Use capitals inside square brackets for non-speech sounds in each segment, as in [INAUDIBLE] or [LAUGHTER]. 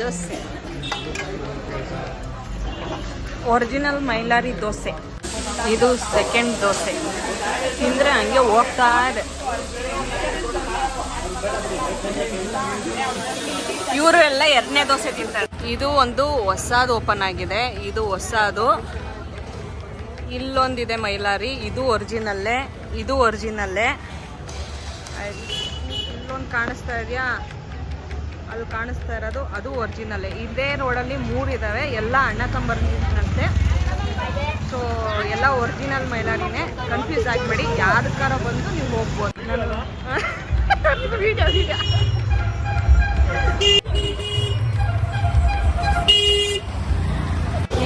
Dosa original Mylari dosa. ಇದು second dosa. ತಿಂದರೆ ಹಂಗೆ ಹೋಗ್ತಾ ಇದೆ. ಇವರು ಎಲ್ಲ ಎರಡನೇ ದೋಸೆ ತಿಂತಾರೆ. ಇದು ಒಂದು ಹೊಸದು ಓಪನ್ ಆಗಿದೆ. ಇದು ಹೊಸದು. ಇಲ್ಲೊಂದಿದೆ ಮೈಲಾರಿ ಇದು ಒರಿಜಿನಲ್ಲೇ ಇದು ಒರಿಜಿನಲ್ಲೇ ಇಲ್ಲೊಂದು ಕಾಣಿಸ್ತಾ ಇದೆಯಾ? ಅದು ಕಾಣಿಸ್ತಾ ಇರೋದು ಅದು ಒರಿಜಿನಲ್ಲೇ ಇದೇ ರೋಡಲ್ಲಿ ಮೂರು ಇದ್ದಾವೆ ಎಲ್ಲ ಅಣ್ಣ ತಂಬರ್ನಂತೆ ಸೊ ಎಲ್ಲ ಒರಿಜಿನಲ್ ಮೈಲಾರಿನೇ. ಕನ್ಫ್ಯೂಸ್ ಆಗಬೇಡಿ. ಯಾರಕ್ಕಾರ ಬಂದು ನೀವು ಹೋಗ್ಬೋದು. ನಾನು [LAUGHS] ವೀಡಿಯೋ ವಿಡಿಯೋ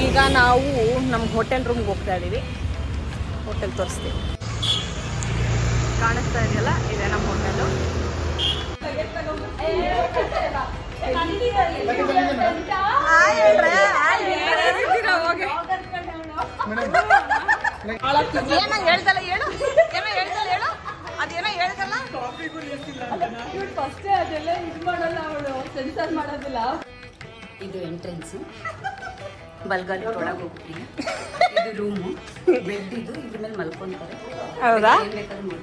ಈಗ ನಾವು ನಮ್ಮ ಹೋಟೆಲ್ ರೂಮ್ಗೆ ಹೋಗ್ತಾ ಇದ್ದೀವಿ ಹೋಟೆಲ್ ತೋರಿಸ್ತೀವಿ ಕಾಣಿಸ್ತಾ ಇದೆಯಲ್ಲ ಇದೆ ನಮ್ಮ ಹೋಟೆಲು ಏನೋ ಹೇಳ್ದಲ್ಲ ಹೇಳು ಏನೋ ಹೇಳ್ದಲ್ಲ ಹೇಳು. ಅದೇನೋ ಹೇಳ್ದಲ್ಲ? ಫಸ್ಟೇ ಅದೆಲ್ಲ ಇದು ಮಾಡಲ್ಲ ಅವಳು ಸೆನ್ಸರ್ ಮಾಡೋದಿಲ್ಲ ಇದು ಎಂಟ್ರೆನ್ಸ್ ಬಲ್ಗಾಲಿ ಒಳಗೆ ಹೋಗ್ತೀನಿ. ಇದು ರೂಮು ಬೆಡ್ ಇದು ಇದ್ರ ಮೇಲೆ ಮಲ್ಕೊಂತಾರೆ. ಹೌದಾ? ಏನ್ ಬೇಕಾದ್ರೂ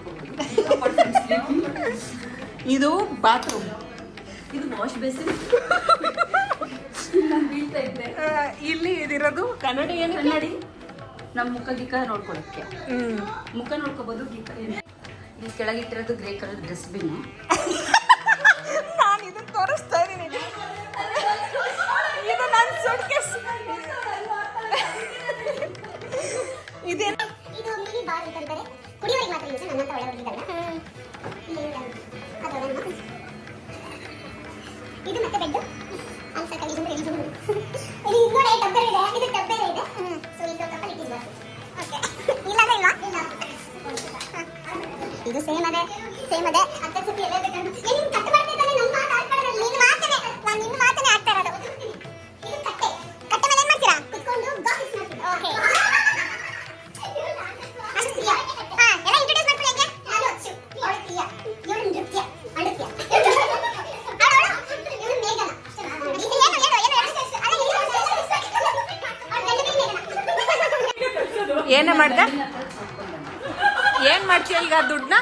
ಇದು ಬಾತ್ರೂಮ್ ಇದು ವಾಶ್ ಬೇಸಿನ್ ನಾನು ಬೀಳ್ತಾ ಇದ್ದೆ. ಇಲ್ಲಿ ಇದಿರೋದು ಕನ್ನಡಿ ಏನು ಕನ್ನಡಿ. ನಮ್ಮ ಮುಖ ಗಿಕ್ಕ ನೋಡ್ಕೊಳಕ್ಕೆ. ಮುಖ ನೋಡ್ಕೋಬೋದು ಗಿಕ್ಕ ಏನು? ಇಲ್ಲಿ ಕೆಳಗಿಟ್ಟಿರೋದು ಗ್ರೇ ಕಲರ್ ಡಸ್ಟ್ಬಿನ್ ನಾನು ಇದನ್ನ ತೋರಿಸ್ತಾ ಇದ್ದೀನಿ. ಇದು ನನ್ನ ಸುಟ್ಕೇಸ್ ಇದು ಮತ್ತೆ ಬೆಡ್ ಅಲ್ಲಿ ಸಾಕ ಇದು ಇಲ್ಲಿ ಇದು ಇಲ್ಲಿ ನೋಡಿ ಟಬ್ಬರ್ ಇದೆ. ಇದು ಟಬ್ಬರ್ ಇದೆ. ಸೊ ಇದು ಕಪ್ಪಲ್ ಇಟ್ಟಿದ್ದ ಓಕೆ ಇಲ್ಲ. ಇಲ್ವಾ ಇದು ಸೇಮ್ ಅದೇ ಸೇಮ್ ಅದೇ. ಅರ್ಧ ಸುತ್ತಿ ಎಲ್ಲ ಏನು ಮಾಡ್ದ? ಏನ್ ಮಾಡ್ತೀಯ ಈಗ ದುಡ್ಡನ್ನ?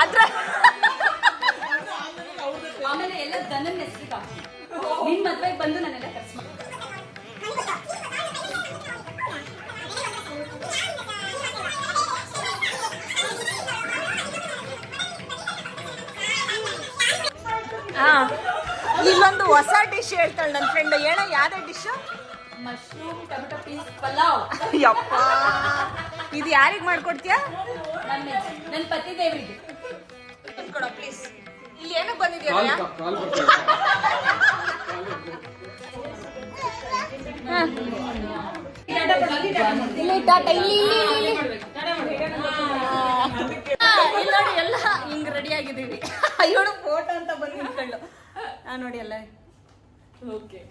ಅದ್ರ ಆಮೇಲೆ ಎಲ್ಲ ದನನ ಹೆಸರಿಗೆ ಹಾಕ್ತೀನಿ. ನಿನ್ ಮದ್ವೆಗೆ ಬಂದು ನಾನೆಲ್ಲ ಖರ್ಚು ಮಾಡ್ತೀನಿ ಹಾ. ಇಲ್ಲೊಂದು ಹೊಸ ಡಿಶ್ ಹೇಳ್ತಾಳೆ ನನ್ನ ಫ್ರೆಂಡ್ ಹೇಳ ಯಾವ್ದೇ ಪೀಸ್ ಪಲಾವ್ ಯಪ್ಪ. ಇದು ಯಾರಿಗೆ ಮಾಡ್ಕೊಡ್ತೀಯಾ? ನನ್ನ ನನ್ನ ಪತಿ ದೇವರಿಗೆ. ಕೊಡ ಪ್ಲೀಸ್ ಇಲ್ಲಿ ಏನಕ್ಕೆ ಬಂದಿದ್ಯಾ ಇಲ್ಲಿ ಟಾಟಾ ಇಲ್ಲಿ ಇಲ್ಲಿ ಇಲ್ಲಿ ಇಲ್ಲಿ. ನೋಡಿ ಎಲ್ಲ ಹಿಂಗ್ ರೆಡಿ ಆಗಿದ್ದೀವಿ. ಅಯ್ಯೋ ಫೋಟೋ ಅಂತ ಬಂದು ನಿಂತ್ಕೊಂಡು. ನೋಡಿ ಎಲ್ಲ.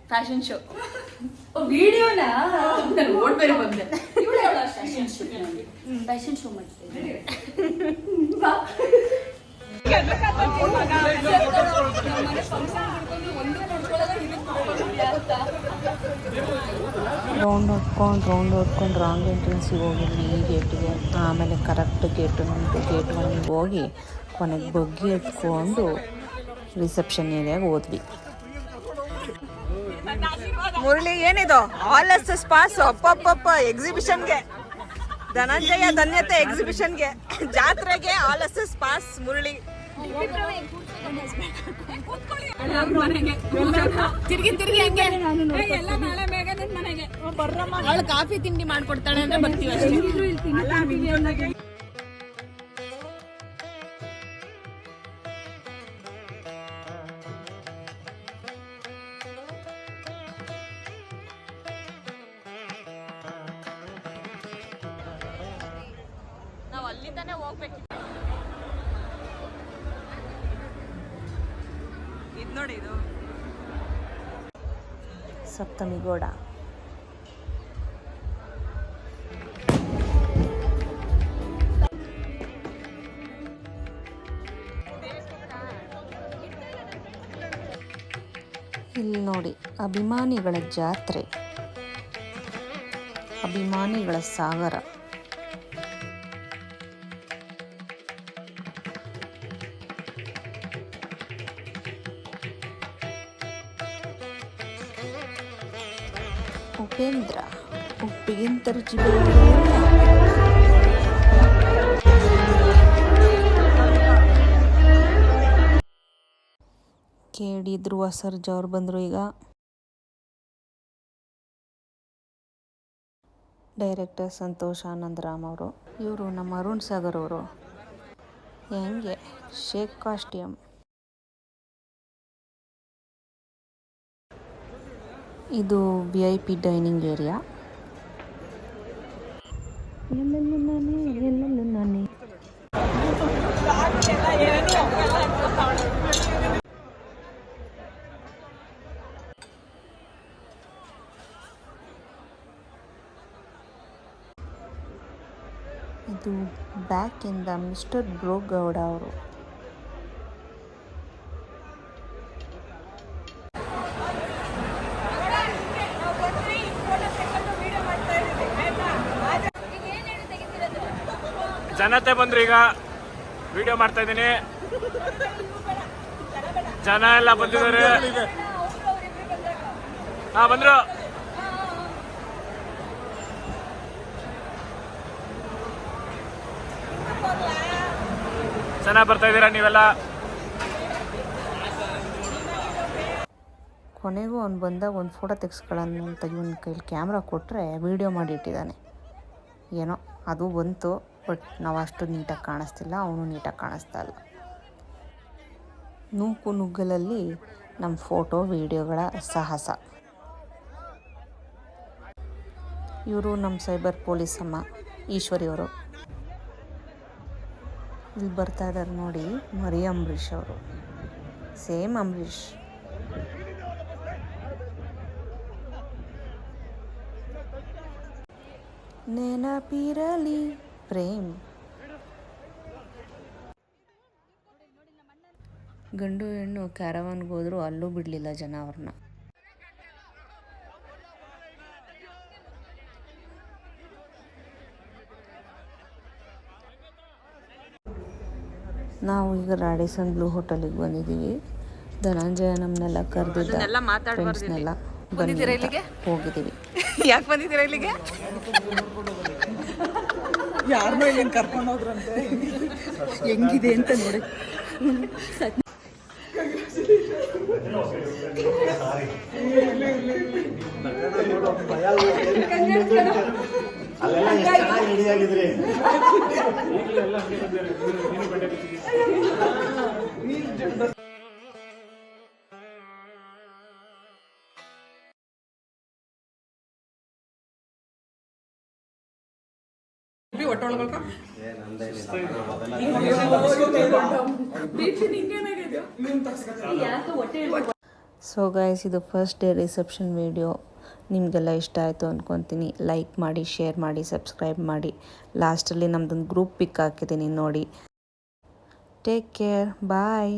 ಫ್ಯಾಷನ್ ಶೋ ವಿಡಿಯೋನ ನಾನು ಓಡ್ಬೇರೆ ಬಂದೆ. ಫ್ಯಾಷನ್ ಶೋ ಫ್ಯಾಷನ್ ಶೋ ಮಾಡ್ತೀನಿ ರೌಂಡ್ ಹೊಡ್ಕೊಂಡು ರೌಂಡ್ ಹೊಡ್ಕೊಂಡು ರಾಂಗ್ ಎಂಟ್ರೆನ್ಸಿಗೆ ಹೋಗಿದ್ವಿ ಈ ಗೇಟಿಗೆ ಆಮೇಲೆ ಕರೆಕ್ಟ್ ಗೇಟು ನಮ್ಮದು ಗೇಟ್ ಒನ್ನಿಗೆ ಹೋಗಿ ಕೊನೆಗೆ ಬಗ್ಗಿ ಎತ್ಕೊಂಡು ರಿಸೆಪ್ಷನ್ ಏರಿಯಾಗೆ ಹೋದ್ವಿ. ಮುರಳಿ, ಏನಿದು? ಆಲ್ ಎಸ್ ಪಾಸ್ ಅಪ್ಪಪ್ಪಪ್ಪ ಎಕ್ಸಿಬಿಷನ್ಗೆ ಧನಂಜಯ ಧನ್ಯತೆ ಎಕ್ಸಿಬಿಷನ್ಗೆ ಜಾತ್ರೆಗೆ all S S pass Murali. ತಿರ್ಗಿ ತಿರ್ಗಿ ಹಂಗೆ? ಅವಳು ಕಾಫಿ ತಿಂಡಿ ಮಾಡ್ಕೊಡ್ತಾಳೆ ಅಂದ್ರೆ ಬರ್ತೀವಿ ಅಷ್ಟೇ. ಇಲ್ಲಿಂದನೇ ಹೋಗ್ಬೇಕಿತ್ತು. ಇದು ನೋಡಿ ಇದು. ಸಪ್ತಮಿಗೌಡ ಇಲ್ಲಿ ನೋಡಿ ಅಭಿಮಾನಿಗಳ ಜಾತ್ರೆ. ಅಭಿಮಾನಿಗಳ ಸಾಗರ. ಉಪ್ಪಿಗಿಂತ ಸರ್ ಜವ್ರು ಬಂದರು ಈಗ. ಡೈರೆಕ್ಟರ್ ಸಂತೋಷ್ ಆನಂದ್ ರಾಮ್ ಅವರು. ಇವರು ನಮ್ಮ ಅರುಣ್ ಸಾಗರ್ ಅವರು. ಹೆಂಗೆ? ಶೇಖ್ ಕಾಸ್ಟ್ಯೂಮ್. ಇದು V I P dining area. ಎಲ್ಲೆಲ್ಲೂ ನಾನೇ ಎಲ್ಲೆಲ್ಲೂ ಇದು ಬ್ಯಾಕಿಂದ ಮಿಸ್ಟರ್ ಬ್ರೋ ಗೌಡ ಅವರು. ಜನತೆ ಬಂದ್ರು ಈಗ ವಿಡಿಯೋ ಮಾಡ್ತಾ ಇದ್ದೀನಿ. ಜನ ಎಲ್ಲ ಬಂದಿದ್ದಾರೆ. ಹಾ, ಬಂದ್ರು. ಚೆನ್ನಾಗಿ ಬರ್ತಾ ಇದ್ದೀರಾ ನೀವೆಲ್ಲ? ಕೊನೆಗೂ ಅವ್ನು ಬಂದಾಗ ಒಂದು ಫೋಟೋ ತೆಗೆಸ್ಕೊಳ್ಳೋಣ ಅಂತ ಇವನ ಕೈಲಿ ಕ್ಯಾಮ್ರಾ ಕೊಟ್ಟರೆ ವೀಡಿಯೋ ಮಾಡಿ ಇಟ್ಟಿದ್ದಾನೆ. ಏನೋ, ಅದು ಬಂತು. ಬಟ್ ನಾವು ಅಷ್ಟು ನೀಟಾಗಿ ಕಾಣಿಸ್ತಿಲ್ಲ, ಅವನು ನೀಟಾಗಿ ಕಾಣಿಸ್ತಾ ಇಲ್ಲ. ನೂಕು ನುಗ್ಗಲಲ್ಲಿ ನಮ್ಮ ಫೋಟೋ, ವೀಡಿಯೋಗಳ ಸಾಹಸ. ಇವರು ನಮ್ಮ ಸೈಬರ್ ಪೊಲೀಸ್ ಅಮ್ಮ ಈಶ್ವರಿಯವರು ಇಲ್ಲಿ ಬರ್ತಾ ಇದ್ದಾರೆ ನೋಡಿ ಮರಿ ಅಂಬರೀಷ್ ಅವರು. ಸೇಮ್ ಅಂಬರೀಷ್. ನೆನಪಿರಲಿ ಪ್ರೇಮ್. ಗಂಡು ಹೆಣ್ಣು ಕ್ಯಾರವಾನ್ಗೆ ಹೋದ್ರು ಅಲ್ಲೂ ಬಿಡಲಿಲ್ಲ ಜನ ಅವ್ರನ್ನ. ನಾವು ಈಗ ರಾಡಿಸನ್ ಬ್ಲೂ ಹೋಟೆಲಿಗೆ ಬಂದಿದ್ದೀವಿ. ಧನಂಜಯ ನಮ್ಮನ್ನೆಲ್ಲ ಕರೆದಿದ್ದ ಫ್ರೆಂಡ್ಸ್ನೆಲ್ಲ ಬಂದಿದ್ದೀರಾ ಇಲ್ಲಿಗೆ? ಹೋಗಿದ್ದೀವಿ. ಯಾಕೆ ಬಂದಿದ್ದೀರಾ ಇಲ್ಲಿಗೆ? ಯಾರನ್ನೋ ಇಲ್ಲಿ ಕರ್ಕೊಂಡು ಹೋದ್ರಂತೆ. ಹೆಂಗಿದೆ ಅಂತ ನೋಡಿ. ಒಳಗಳ್ಕ ಸೊ ಗೈಸ್ ಇದು ಫಸ್ಟ್ ಡೇ ರಿಸೆಪ್ಷನ್ ವಿಡಿಯೋ ನಿಮಗೆಲ್ಲ ಇಷ್ಟ ಆಯಿತು ಅಂದ್ಕೊತೀನಿ ಲೈಕ್ ಮಾಡಿ ಶೇರ್ ಮಾಡಿ ಸಬ್ಸ್ಕ್ರೈಬ್ ಮಾಡಿ. ಲಾಸ್ಟಲ್ಲಿ ನಮ್ಮದೊಂದು ಗ್ರೂಪ್ ಪಿಕ್ ಹಾಕಿದ್ದೀನಿ ನೋಡಿ. Take care bye